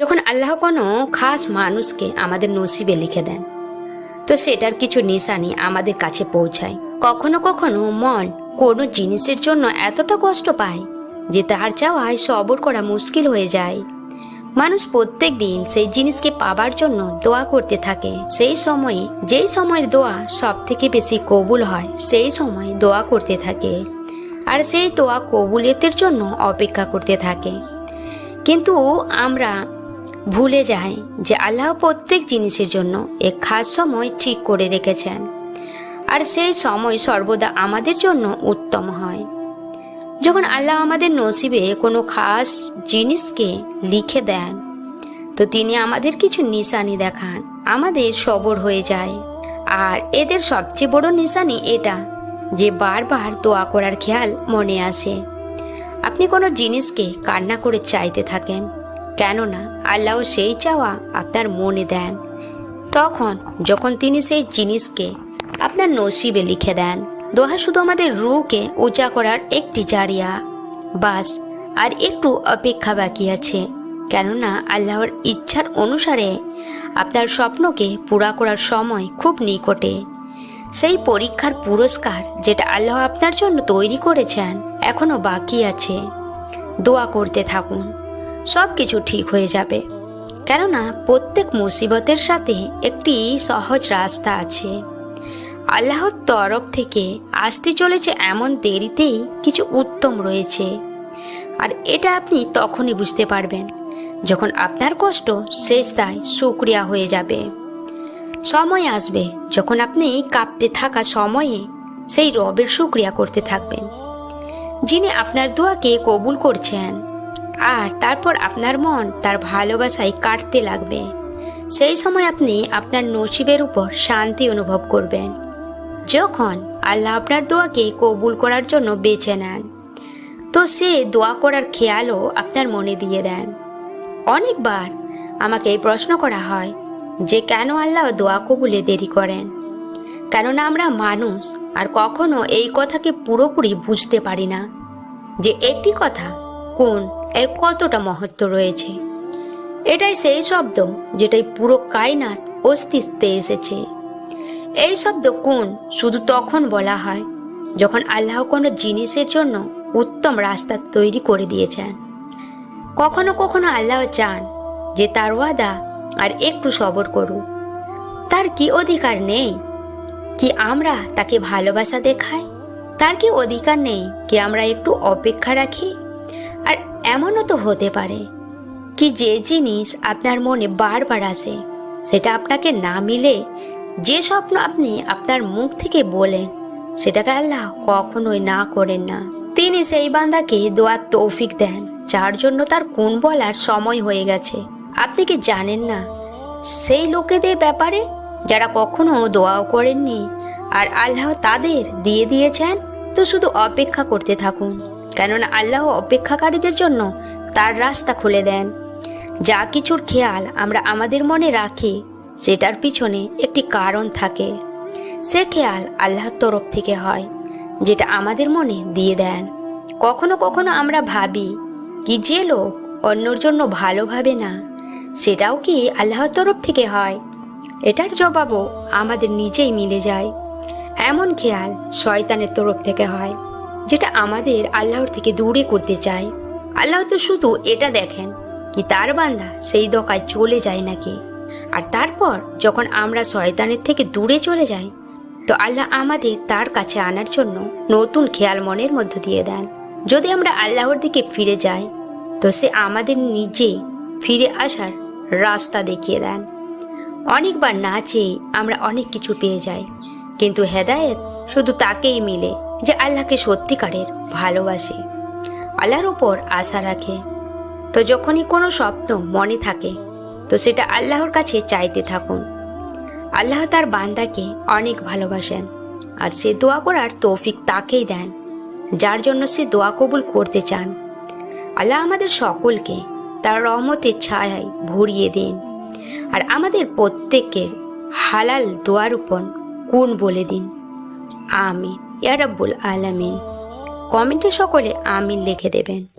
যখন আল্লাহ কোনো খাস মানুষকে আমাদের নসিবে লিখে দেন, তো সেটার কিছু নিশানি আমাদের কাছে পৌঁছায়। কখনো কখনো মন কোনো জিনিসের জন্য এতটা কষ্ট পায় যে তার চাওয়ায় সবর করা মুশকিল হয়ে যায়। মানুষ প্রত্যেক দিন সেই জিনিসকে পাবার জন্য দোয়া করতে থাকে। সেই সময়ে, যেই সময়ের দোয়া সব থেকে বেশি কবুল হয়, সেই সময় দোয়া করতে থাকে। আর সেই দোয়া কবুলিয়তের জন্য অপেক্ষা করতে থাকে। কিন্তু আমরা ভুলে যায় যে আল্লাহ প্রত্যেক জিনিসের জন্য এক খাস সময় ঠিক করে রেখেছেন। আর সেই সময় সর্বদা আমাদের জন্য উত্তম হয়। যখন আল্লাহ আমাদের নসিবে কোনো খাস জিনিসকে লিখে দেন, তো তিনি আমাদের কিছু নিশানি দেখান, আমাদের সবর হয়ে যায়। আর এদের সবচেয়ে বড় নিশানি এটা যে বারবার দোয়া করার খেয়াল মনে আসে। আপনি কোনো জিনিসকে কান্না করে চাইতে থাকেন কেননা আল্লাহ সেই চাওয়া আপনার মনে দেন। তখন যখন তিনি সেই জিনিসকে আপনার নসিবে লিখে দেন, দোহা শুধু আমাদের রুকে উঁচা করার একটি জারিয়া। বাস, আর একটু অপেক্ষা বাকি আছে। কেননা আল্লাহর ইচ্ছার অনুসারে আপনার স্বপ্নকে পুরা করার সময় খুব নিকটে। সেই পরীক্ষার পুরস্কার যেটা আল্লাহ আপনার জন্য তৈরি করেছেন এখনও বাকি আছে। দোয়া করতে থাকুন। সব কিছু ঠিক হয়ে যাবে। কেননা প্রত্যেক মুসিবতের সাথে একটি সহজ রাস্তা আছে। আল্লাহর তরফ থেকে আসতে চলেছে এমন দেরিতেই কিছু উত্তম রয়েছে। আর এটা আপনি তখনই বুঝতে পারবেন, যখন আপনার কষ্ট শেষ দায় সুক্রিয়া হয়ে যাবে। সময় আসবে যখন আপনি কাঁপতে থাকা সময়ে সেই রবের সুক্রিয়া করতে থাকবেন। যিনি আপনার দোয়াকে কবুল করছেন আর তারপর আপনার মন তার ভালোবাসায় কাটতে লাগবে। সেই সময় আপনি আপনার নসিবের উপর শান্তি অনুভব করবেন। যখন আল্লাহ আপনার দোয়াকে কবুল করার জন্য বেছে নেন, তো সে দোয়া করার খেয়ালও আপনার মনে দিয়ে দেন। অনেকবার আমাকে এই প্রশ্ন করা হয় যে কেন আল্লাহ দোয়া কবুলে দেরি করেন? কেননা আমরা মানুষ আর কখনো এই কথাকে পুরোপুরি বুঝতে পারি না যে একটি কথা কোন এর কতটা মহত্ব রয়েছে? এটাই সেই শব্দ যেটাই পুরো কায়নাত অস্তিত্বে এসেছে। এই শব্দ কোন শুধু তখন বলা হয়, যখন আল্লাহ কোনো জিনিসের জন্য উত্তম রাস্তা তৈরি করে দিয়েছেন। কখনো কখনো আল্লাহ চান যে তার ওয়াদা আর একটু সবর করুক। তার কি অধিকার নেই? কি আমরা তাকে ভালোবাসা দেখাই? তার কি অধিকার নেই কি আমরা একটু অপেক্ষা রাখি? এমনও তো হতে পারে কি যে জিনিস আপনার মনে বারবার আসে সেটা আপনাকে না মিলে যে স্বপ্ন আপনি আপনার মুখ থেকে বলেন, সেটাকে আল্লাহ কখনোই না করেন না। তিনি সেই বান্দাকে দোয়ার তৌফিক দেন, যার জন্য তার কোন বলার সময় হয়ে গেছে। আপনি কি জানেন না, সেই লোকেদের ব্যাপারে যারা কখনো দোয়াও করেননি আর আল্লাহ তাদের দিয়ে দিয়েছেন, তো শুধু অপেক্ষা করতে থাকুন। কেননা আল্লাহ অপেক্ষাকারীদের জন্য তার রাস্তা খুলে দেন। যা কিছুর খেয়াল আমরা আমাদের মনে রাখি, সেটার পিছনে একটি কারণ থাকে। সে খেয়াল আল্লাহর তরফ থেকে হয়, যেটা আমাদের মনে দিয়ে দেন। কখনো কখনো আমরা ভাবি, কি যে লোক অন্যর জন্য ভালো ভাবে না, সেটাও কি আল্লাহর তরফ থেকে হয়? এটার জবাবও আমাদের নিজেই মিলে যায়। এমন খেয়াল শয়তানের তরফ থেকে হয়। যেটা আমাদের আল্লাহর থেকে দূরে করতে চায়। আল্লাহ তো শুধু এটা দেখেন কি তার বান্দা সেই দোকায় চলে যায় নাকি। আর তারপর যখন আমরা শয়তানের থেকে দূরে চলে যাই, তো আল্লাহ আমাদের তার কাছে আনার জন্য নতুন খেয়াল মনের মধ্য দিয়ে দেন। যদি আমরা আল্লাহর দিকে ফিরে যাই, তো সে আমাদের নিজে ফিরে আসার রাস্তা দেখিয়ে দেন। অনেকবার না চেয়ে আমরা অনেক কিছু পেয়ে যাই, কিন্তু হেদায়েত শুধু তাকেই মিলে যে আল্লাহকে সত্যিকারের ভালোবাসে, আল্লাহর উপর আশা রাখে। তো যখনই কোনো স্বপ্ন মনে থাকে, তো সেটা আল্লাহর কাছে চাইতে থাকুন। আল্লাহ তার বান্দাকে অনেক ভালোবাসেন আর সে দোয়া করার তৌফিক তাকেই দেন, যার জন্য সে দোয়া কবুল করতে চান। আল্লাহ আমাদের সকলকে তার রহমতের ছায়ায় ভরিয়ে দিন আর আমাদের প্রত্যেকের হালাল দোয়ার উপর কোন বলে দিন। আমিন ইয়ারাব্বুল আলামিন। কমেন্টে সকলে আমিন লিখে দেবেন।